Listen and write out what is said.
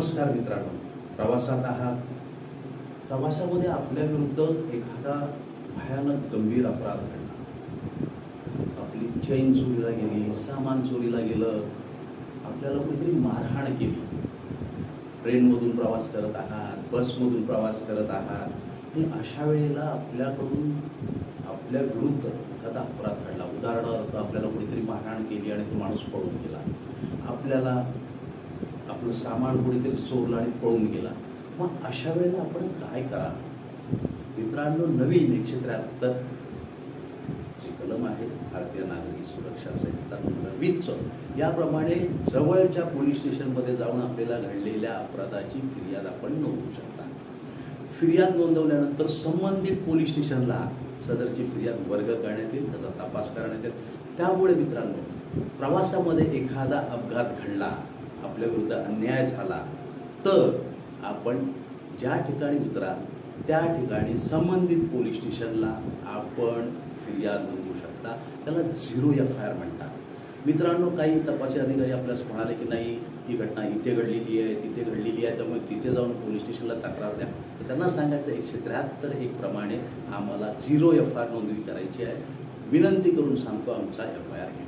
नमस्कार मित्रांनो. प्रवासात आहात. प्रवासामध्ये आपल्या विरुद्ध एखादा भयानक गंभीर अपराध घडला. आपली चैन चोरीला गेली सामान चोरीला गेलं. आपल्याला कुठेतरी मारहाण केली. ट्रेनमधून प्रवास करत आहात बसमधून प्रवास करत आहात. आणि अशा वेळेला आपल्याकडून आपल्या विरुद्ध एखादा अपराध घडला. उदाहरणार्थ आपल्याला कुठेतरी मारहाण केली आणि तो माणूस पळून गेला. आपल्याला आपलं सामान कुठेतरी चोरलं आणि पळून गेला. मग अशा वेळेला आपण काय करा मित्रांनो नवीन एकशे त्र्याहत्तर जी कलम आहे भारतीय नागरिक सुरक्षा संहिता दोन याप्रमाणे जवळच्या पोलीस स्टेशनमध्ये जाऊन आपल्याला घडलेल्या अपराधाची फिर्याद आपण नोंदवू शकता. फिर्याद नोंदवल्यानंतर संबंधित पोलीस स्टेशनला सदरची फिर्याद वर्ग करण्यात येईल त्याचा तपास करण्यात येईल. त्यामुळे मित्रांनो प्रवासामध्ये एखादा अपघात घडला आपल्याविरुद्ध अन्याय झाला तर आपण ज्या ठिकाणी उतरा त्या ठिकाणी संबंधित पोलीस स्टेशनला आपण फिर्याद नोंदवू शकता. त्याला झिरो एफ आय आर म्हणतात. मित्रांनो काही तपासी अधिकारी आपल्यास म्हणाले की नाही ही घटना इथे घडलेली आहे तिथे घडलेली आहे त्यामुळे तिथे जाऊन पोलीस स्टेशनला तक्रार द्या. तर त्यांना सांगायचं एकशे त्र्याहत्तर एक प्रमाणे आम्हाला झिरो एफ आय आर नोंदणी करायची आहे. विनंती करून सांगतो आमचा एफ आय आर घेऊ